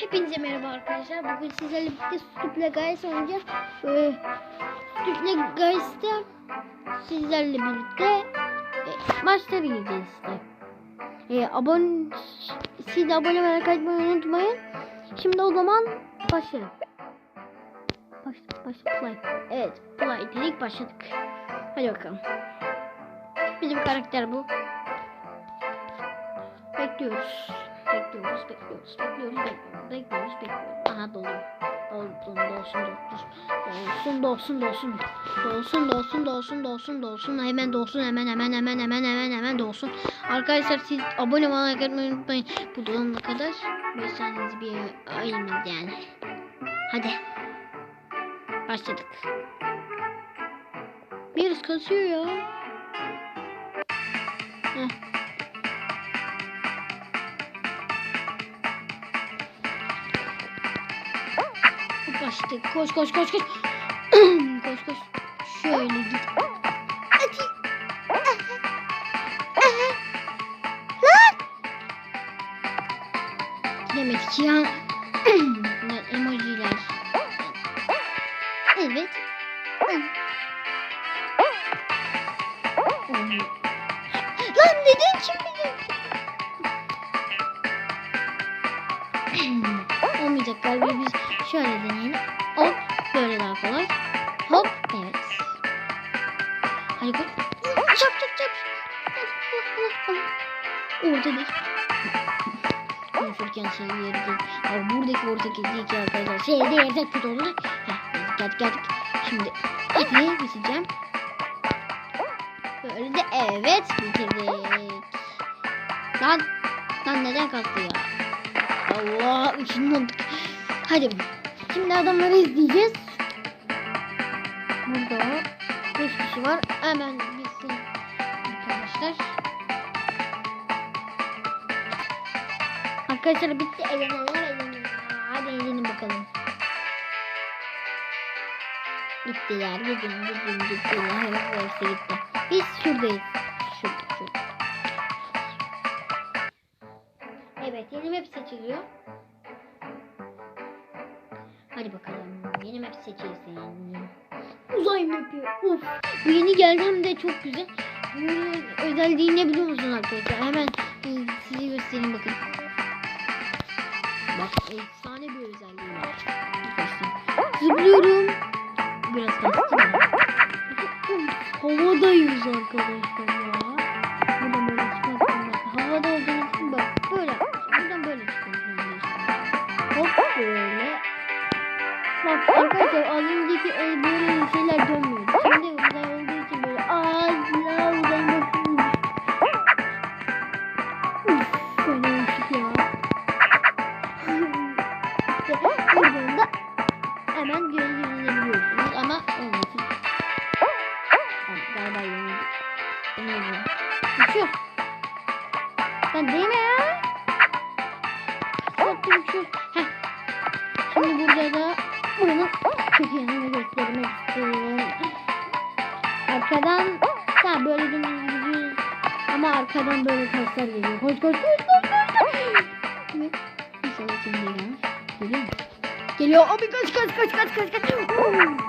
Hepinize merhaba arkadaşlar. Bugün sizlerle birlikte Stüple Guys oynayacağız. Ee, Stüple Guys'ta sizlerle birlikte e, maçları gireceğiz işte. E, abone, siz de abone olmayı kaçmayı unutmayın. Şimdi o zaman başlayalım. Başla, başla, play. Evet, play dedik başladık. Hadi bakalım. Bizim karakter bu. Bekliyoruz. Bekliyoruz, bekliyoruz, bekliyoruz, bekliyoruz, Bekliyoruz bekliyoruz. Aha dolu. Dolsun dolsun dolsun. Dolsun dolsun dolsun. Dolsun dolsun dolsun dolsun dolsun. Hemen dolsun hemen hemen hemen hemen hemen hemen dolsun. Arkadaşlar siz abone olmayı like unutmayın. Bu dolana kadar 5 saniyenizi bir ayırmayız yani. Hadi. Başladık. Virüs kasıyor ya. Heh. Başladık. Koş koş koş koş. koş koş. Şöyle git. Hadi. Lan. Gidemedik ya. Emojiler. Evet. 8 2 arkadaşlar. Şeyde yerde kötü oldu. Heh, geldik geldik. Şimdi ipi keseceğim. Böyle de evet bitirdik. Lan lan neden kalktı ya? Allah için olduk. Hadi. Şimdi adamları izleyeceğiz. Burada 5 kişi var. Hemen bitsin arkadaşlar. Arkadaşlar bitti. Elemanlar eğlenin bakalım. Gittiler. Gidin gidin gittiler. Hepsi gitti. Biz şuradayız. Şurada şurada. Evet yeni map seçiliyor. Hadi bakalım. Yeni map seçilsin. Uzay mapi. Uf. Bu yeni geldi hem de çok güzel. Bunun özelliği ne biliyor musun arkadaşlar? Hemen e, size göstereyim bakın. Bak efsane bir özelliği var. Zıplıyorum. Biraz kastı mı? Havadayız arkadaşlar ya. Buradan böyle çıkartın bak. Havada olduğunu için bak. Böyle. Buradan böyle çıkartın. Hop böyle. Bak arkadaşlar az önceki e, böyle şeyler dönmüyor. Buranın kötü yanını göstermek istiyorum. Arkadan da böyle dümdüz. Ama arkadan böyle taşlar geliyor. Koş koş koş koş koş. İnşallah şimdi gelir. Geliyor mu? Geliyor. Abi kaç kaç kaç kaç kaç kaç.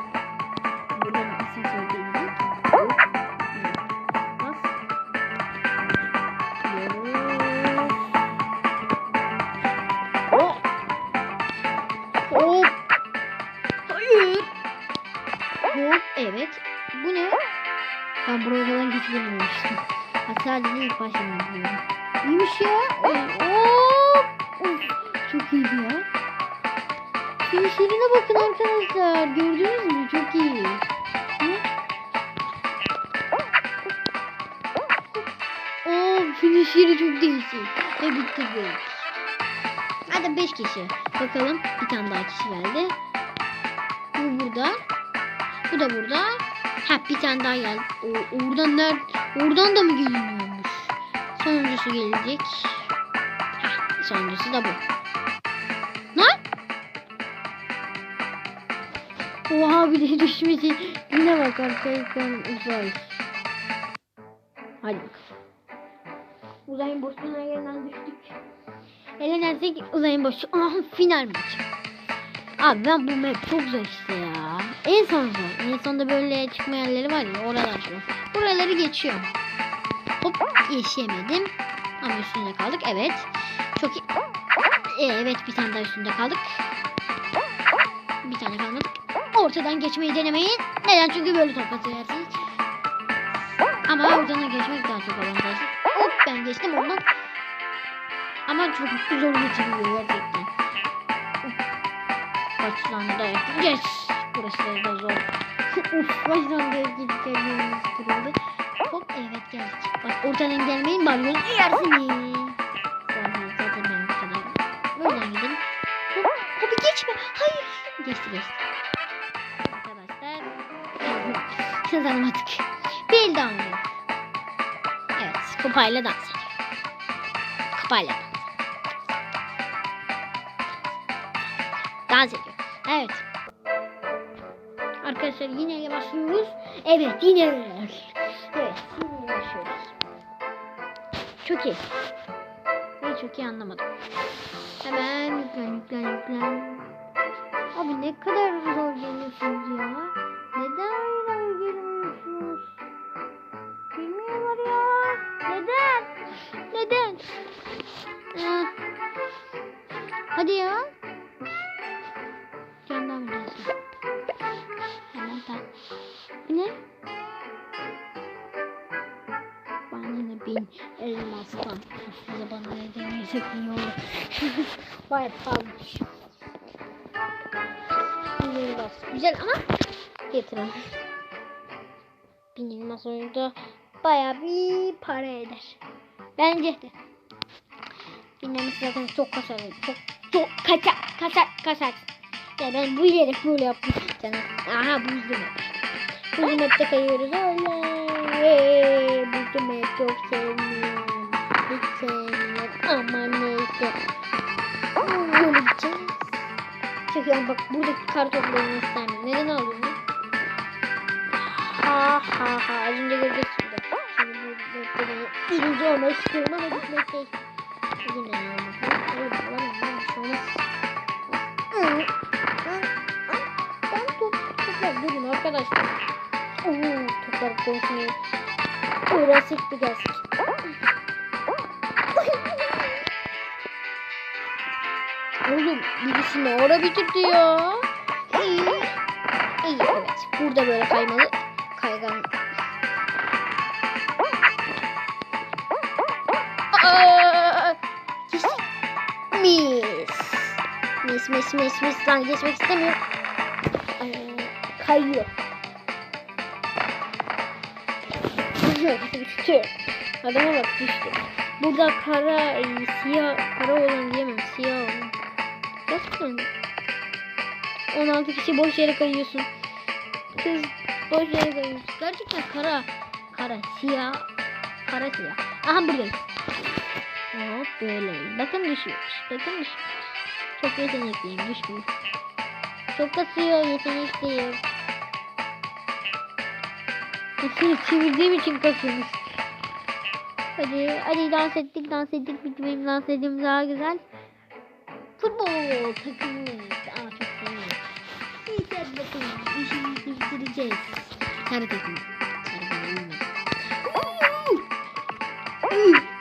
İlk başından biliyorum. İyiymiş ya. Hop. Of. Çok iyiydi ya. Finişlerine bakın arkadaşlar. Gördünüz mü? Çok iyi. Oo, finişleri çok değişik. Ve bitirdik. Hadi 5 kişi. Bakalım bir tane daha kişi geldi. Bu burada. Bu da burada. Ha bir tane daha geldi. O, oradan ner oradan da mı geliniyormuş? Sonuncusu gelecek. Ha sonuncusu da bu. Lan? Oha bir de düşmesi. Yine bak arkadaşlar uzay. Hadi bakalım. Uzayın boşluğuna yeniden düştük. Elenersek uzayın boşu. Aha final maçı. Abi ben bu map çok zor işte ya. En son zor. En sonda böyle çıkma yerleri var ya oralar zor. Buraları geçiyorum. Hop geçemedim. Ama üstünde kaldık. Evet. Çok iyi. Ee, evet bir tane daha üstünde kaldık. Bir tane kalmadık. Ortadan geçmeyi denemeyin. Neden? Çünkü böyle top atarsınız. Ama oradan geçmek daha çok avantajlı. Hop ben geçtim ondan. Ama çok zor geçiriyor gerçekten. Başlandı. Yes. Burası da zor. Uf başlandı. Gideceğimiz kırıldı. Hop evet geldik. Bak oradan gelmeyin balyozu yersiniz. Zaten ben ortadan. Buradan gidin. Hop, hopi geçme. Hayır. Geçti geçti. Arkadaşlar. Kazanamadık. Daha oynuyor. Evet. Kupayla dans ediyor. Kupayla dans. Dans ediyor. Evet. Arkadaşlar yine başlıyoruz. Evet yine Çok iyi. Ben çok iyi anlamadım. Hemen yüklen yüklen yüklen. Abi ne kadar zor geliyorsunuz ya. Neden öyle geliyorsunuz? Bilmiyorlar ya. Neden? Neden? Ee, hadi ya. Elmastan. Aslında bana ne demiyorsak iyi olur. Kalmış. Bin elmas. Güzel ama getirin. Bin elmas oyunda baya bir para eder. Bence de. Bin elmas zaten çok kasar. Çok çok kaçar kaçar kaçar. Ya ben bu yere böyle yaptım canım. Aha buzlu map. Buzlu map'te kayıyoruz. Oley. Buzlu map çok sevmiyorum. Sevmiyorum. Ama neyse. Gideceğiz. Çok iyi bak buradaki kar toplarını istemiyorum. Neden lan? Ha ha ha. Az önce gördük şimdi. Şimdi bu ben birinci olmak istiyorum ama gitmek değil. Yine şey durun arkadaşlar. Oo, toplar konuşmuyor. Uğraşık bir gelsin. Oğlum birisi ne ara bitirdi ya? İyi. İyi evet. Burada böyle kaymalı. Kaygan. Aa, Mis. Mis mis mis mis lan geçmek istemiyorum. Ay, kayıyor. düştü. Adama bak düştü. Burada kara, e, siyah, kara olan diyemem. Siyah olan. Gerçekten. 16 kişi boş yere kayıyorsun. Kız boş yere kayıyorsun. Gerçekten kara. Kara, siyah. Kara siyah. Aha buradayım. Hop böyle. Bakın düşüyormuş. Bakın düşüyormuş. Çok yetenekliyim düşmüyor. Çok kasıyor yetenekliyim. Kasıyor çevirdiğim için kasıyormuş. Hadi hadi dans ettik dans ettik benim dans ettiğim daha güzel. Futbol takımımız. Aa çok seviyorum. İyi hadi bakalım işimizi bitireceğiz. Sarı takım. Sarı takım.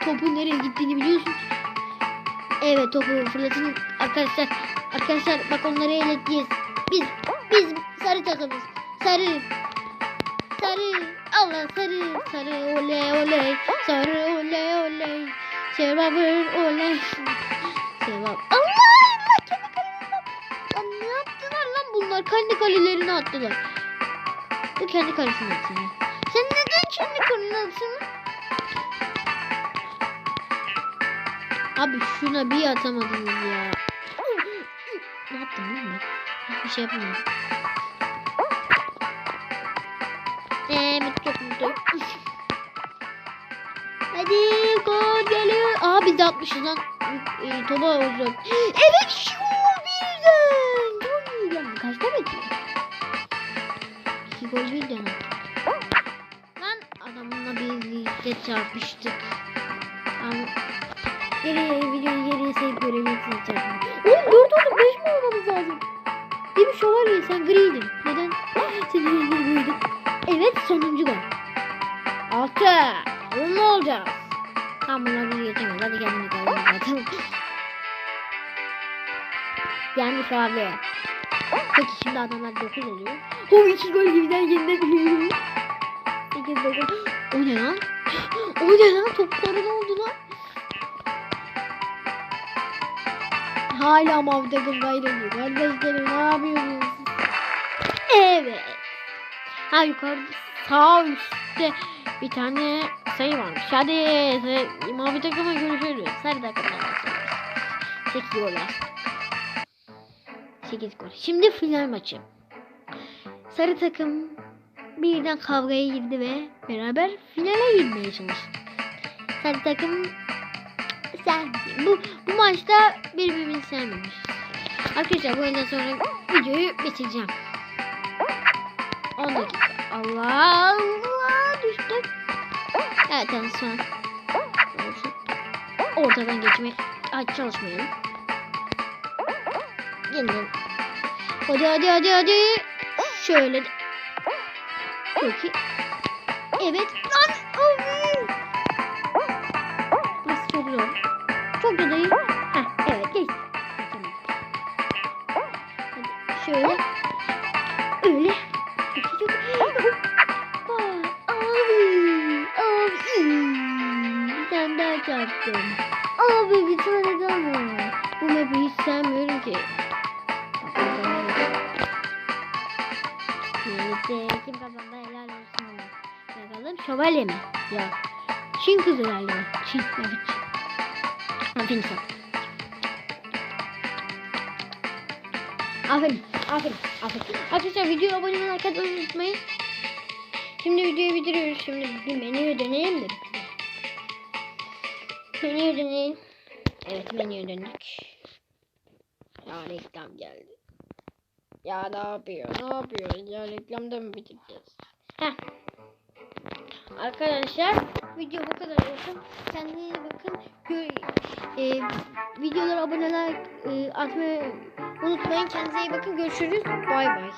Topun nereye gittiğini biliyorsun. Evet topu fırlatın arkadaşlar. Arkadaşlar bak onları eleteceğiz. Biz biz sarı takımız. Sarı. Sarı. Allah sarı. Sarı oley oley. Sarı oley oley. Survivor oley. Survivor. Allah Allah kendi ne yaptılar lan bunlar? Kendi kalelerini attılar. Bu kendi kalesini atıyor. Sen neden kendi kaleni atıyorsun? Abi şuna bir atamadınız ya. Ne yaptım lan ben? Hiçbir şey yapmadım. Eee çok mutluyum. Hadi gol geliyor. Aa biz de atmışız lan. E, topa uzak. Evet şu birden. Gol birden. Kaçta bitiyor? İki gol birden. Lan adamla birlikte çarpıştık. Ama geriye videoyu geriye sayıp görebilirsiniz çarpımı. Oğlum 4 oldu 5 mi olmamız lazım? Değil mi şövalye sen griydin. Neden? Sen gri griydin. Evet sonuncu gol. 6. On mu olacağız? Tamam bunlar bizi geçemez. Hadi kendini kalalım zaten. Yenmiş abi. Peki şimdi adamlar 9 oluyor. O 2 gol gibiden yenilebiliyor. 8 9. O ne lan? O ne lan? Topları ne oldu lan? Hala takım kaybediyor. Kardeşlerim ne yapıyorsunuz? Evet. Ha yukarıda sağ üstte bir tane sayı varmış. Hadi mavi takıma görüşürüz. Sarı takımdan başlıyoruz. 8 gol var. 8 gol. Şimdi final maçı. Sarı takım birden kavgaya girdi ve beraber finale girmeye çalıştı. Sarı takım sen bu bu maçta birbirini sevmemiş. Arkadaşlar bu oyundan sonra videoyu bitireceğim. 10 dakika. Allah Allah düştük. Evet. Olsun. Ortadan geçmek. Hadi çalışmayalım. Yeniden. Hadi hadi hadi hadi. Şöyle. iyi. Evet. Neyse kim kazandı helal olsun ona. Bakalım şövalye mi? Ya. Çin kızı galiba. Çin. Evet. Aferin sana. Aferin. Aferin. Aferin. Arkadaşlar videoya abone olmayı like unutmayın. Şimdi videoyu bitiriyoruz. Şimdi bir menüye dönelim de. Menüye dönelim. Evet menüye döndük. Ya reklam geldi. Ya ne yapıyor? Ne yapıyor? Ya reklamda mı bitireceğiz? Heh. Arkadaşlar video bu kadar olsun. Kendinize bakın. Gö e, videolara abone like e, atmayı unutmayın. Kendinize iyi bakın. Görüşürüz. Bay bay.